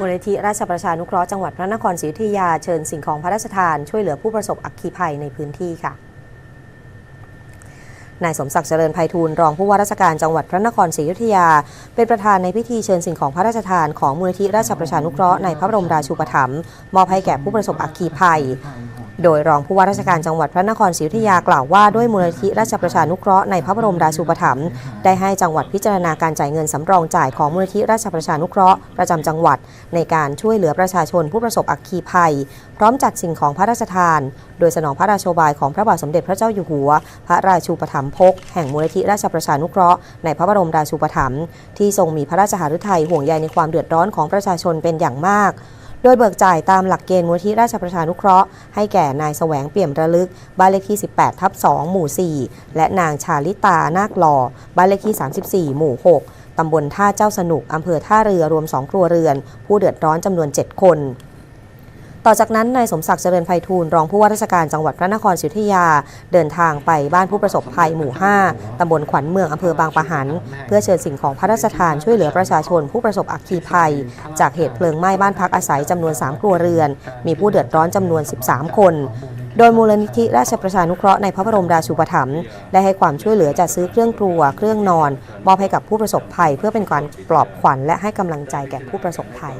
มูลนิธิราชประชานุเคราะห์จังหวัดพระนครศรีอยุธยาเชิญสิ่งของพระราชทานช่วยเหลือผู้ประสบอัคคีภัยในพื้นที่ค่ะนายสมศักดิ์เจริญไพฑูรย์รองผู้ว่าราชการจังหวัดพระนครศรีอยุธยา เป็นประธานในพิธีเชิญสิ่งของพระราชทานของมูลนิธิราชประชานุเคราะห์ในพระบรมราชูปถัมภ์มอบให้แก่ผู้ประสบอัคคีภัย โดยรองผู้ว่าราชการจังหวัดพระนครศรีอยุธยากล่าวว่าด้วยมูลนิธิราชประชานุเคราะห์ในพระบรมราชูปถัมภ์ได้ให้จังหวัดพิจารณาการจ่ายเงินสำรองจ่ายของมูลนิธิราชประชานุเคราะห์ประจำจังหวัด ในการช่วยเหลือประชาชนผู้ประสบอัคคีภัย พร้อมจัดสิ่งของพระราชทาน โดยสนองพระราชบายของพระบาทสมเด็จพระเจ้าอยู่หัว พระราชูปถัมภกแห่งมูลนิธิราชประชานุเคราะห์ในพระบรมราชูปถัมภ์ที่ทรงมีพระราชหฤทัยห่วงใยในความเดือดร้อนของประชาชนเป็นอย่างมาก โดยเบิกจ่ายตามหลักเกณฑ์มูลที่ราชประชานุเคราะห์ให้แก่นายแสวงเปี่ยมระลึก บ้านเลขที่ 18 ทับ 2 หมู่ 4 และนางชาลิตา นาคหล่อ บ้านเลขที่ 34 หมู่ 6 ตำบลท่าเจ้าสนุก อำเภอท่าเรือรวม 2 ครัวเรือน ผู้เดือดร้อนจำนวน 7 คน ต่อจากนั้นนายสมศักดิ์เจริญไพฑูรย์รองผู้ว่าราชการจังหวัดพระนครศรีอยุธยา เดินทางไปบ้านผู้ประสบภัยหมู่ 5 ตำบลขวัญเมืองอำเภอบางปะหัน เพื่อเชิญสิ่งของพระราชทานช่วยเหลือประชาชนผู้ประสบอัคคีภัย จากเหตุเพลิงไหม้บ้านพักอาศัยจำนวน 3 ครัวเรือน มีผู้เดือดร้อนจำนวน 13 คน โดยมูลนิธิราชประชานุเคราะห์ในพระบรมราชูปถัมภ์ได้ให้ความช่วยเหลือจัดซื้อเครื่องครัว เครื่องนอน มอบให้กับผู้ประสบภัย เพื่อเป็นการปลอบขวัญและให้กำลังใจแก่ผู้ประสบภัย